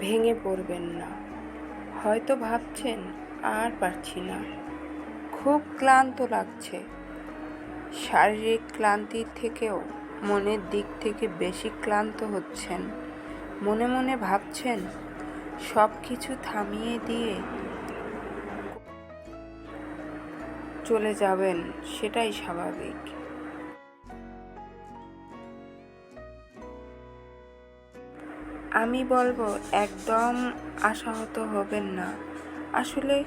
ভেঙে পড়বেন না। হয়তো ভাবছেন, আর পারছি না। খুব ক্লান্ত লাগছে। শারীরিক ক্লান্তির থেকেও মনের দিক থেকে বেশি ক্লান্ত হচ্ছেন। মনে মনে ভাবছেন, সব কিছু থামিয়ে দিয়ে চলে যাবেন, সেটাই স্বাভাবিক। আমি বলব, একদম আশাহত হবেন না। আসলে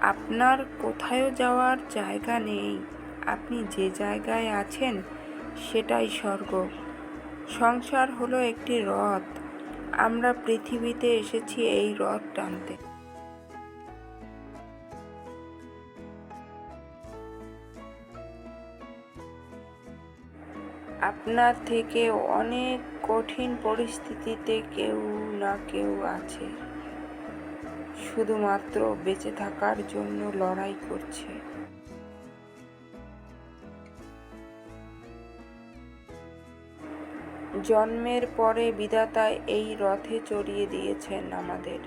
আপনার কোথায়ও যাওয়ার জায়গা নেই। আপনি যে জায়গায় আছেন, সেটাই স্বর্গ। সংসার হলো একটি রথ। আমরা পৃথিবীতে এসেছি এই রথ টানতে। আপনার থেকে অনেক কঠিন পরিস্থিতিতে কেউ না কেউ আছে। শুধুমাত্র বেঁচে থাকার জন্য লড়াই করছে। জন্মের পরে বিধাতা এই রথে চড়িয়ে দিয়েছেন আমাদের।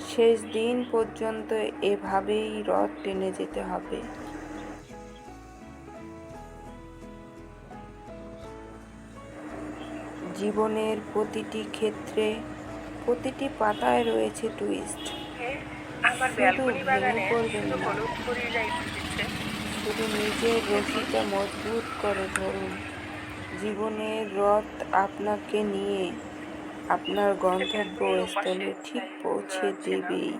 শেষ দিন পর্যন্ত এভাবেই রথ টেনে যেতে হবে। জীবনের প্রতিটি ক্ষেত্রে প্রতিটি পাতায় রয়েছে টুইস্ট শুধু ভেঙে পড়বেন না। শুধু নিজের রশিটা মজবুত করে ধরুন। জীবনের রথ আপনাকে নিয়ে আপনার গন্তব্যস্থলে ঠিক পৌঁছে দেবেই।